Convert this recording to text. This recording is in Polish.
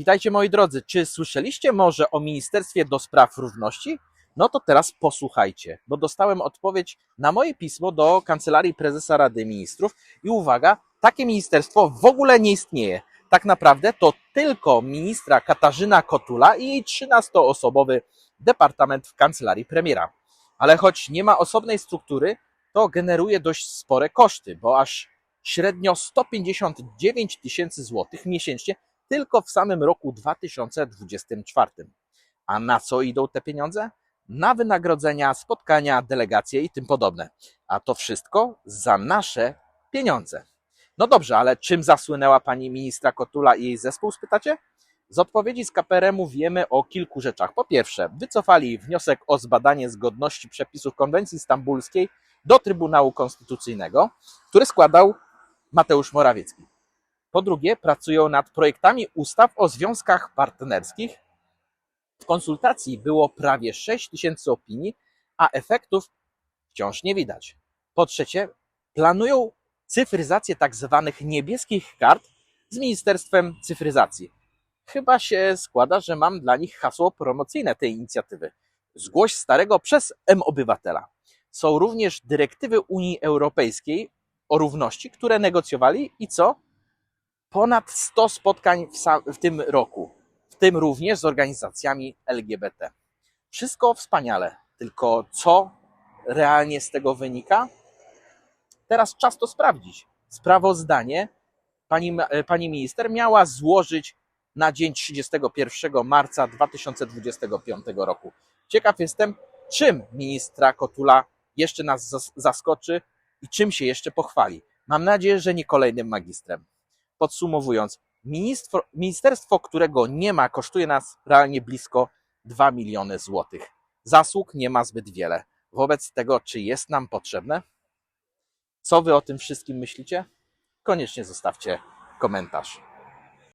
Witajcie moi drodzy, czy słyszeliście może o Ministerstwie do Spraw Równości? No to teraz posłuchajcie, bo dostałem odpowiedź na moje pismo do Kancelarii Prezesa Rady Ministrów i uwaga, takie ministerstwo w ogóle nie istnieje. Tak naprawdę to tylko ministra Katarzyna Kotula i jej 13-osobowy departament w Kancelarii Premiera. Ale choć nie ma osobnej struktury, to generuje dość spore koszty, bo aż średnio 159 tysięcy złotych miesięcznie tylko w samym roku 2024. A na co idą te pieniądze? Na wynagrodzenia, spotkania, delegacje i tym podobne. A to wszystko za nasze pieniądze. No dobrze, ale czym zasłynęła pani ministra Kotula i jej zespół, spytacie? Z odpowiedzi z KPRM-u wiemy o kilku rzeczach. Po pierwsze, wycofali wniosek o zbadanie zgodności przepisów konwencji stambulskiej do Trybunału Konstytucyjnego, który składał Mateusz Morawiecki. Po drugie, pracują nad projektami ustaw o związkach partnerskich. W konsultacji było prawie 6 tysięcy opinii, a efektów wciąż nie widać. Po trzecie, planują cyfryzację tak zwanych niebieskich kart z Ministerstwem Cyfryzacji. Chyba się składa, że mam dla nich hasło promocyjne tej inicjatywy. Zgłoś starego przez M-Obywatela. Są również dyrektywy Unii Europejskiej o równości, które negocjowali i co? Ponad 100 spotkań w, w tym roku, w tym również z organizacjami LGBT. Wszystko wspaniale, tylko co realnie z tego wynika? Teraz czas to sprawdzić. Sprawozdanie pani, pani minister miała złożyć na dzień 31 marca 2025 roku. Ciekaw jestem, czym ministra Kotula jeszcze nas zas- zaskoczy i czym się jeszcze pochwali. Mam nadzieję, że nie kolejnym magistrem. Podsumowując, ministerstwo, którego nie ma, kosztuje nas realnie blisko 2 miliony złotych. Zasług nie ma zbyt wiele. Wobec tego, czy jest nam potrzebne? Co wy o tym wszystkim myślicie? Koniecznie zostawcie komentarz.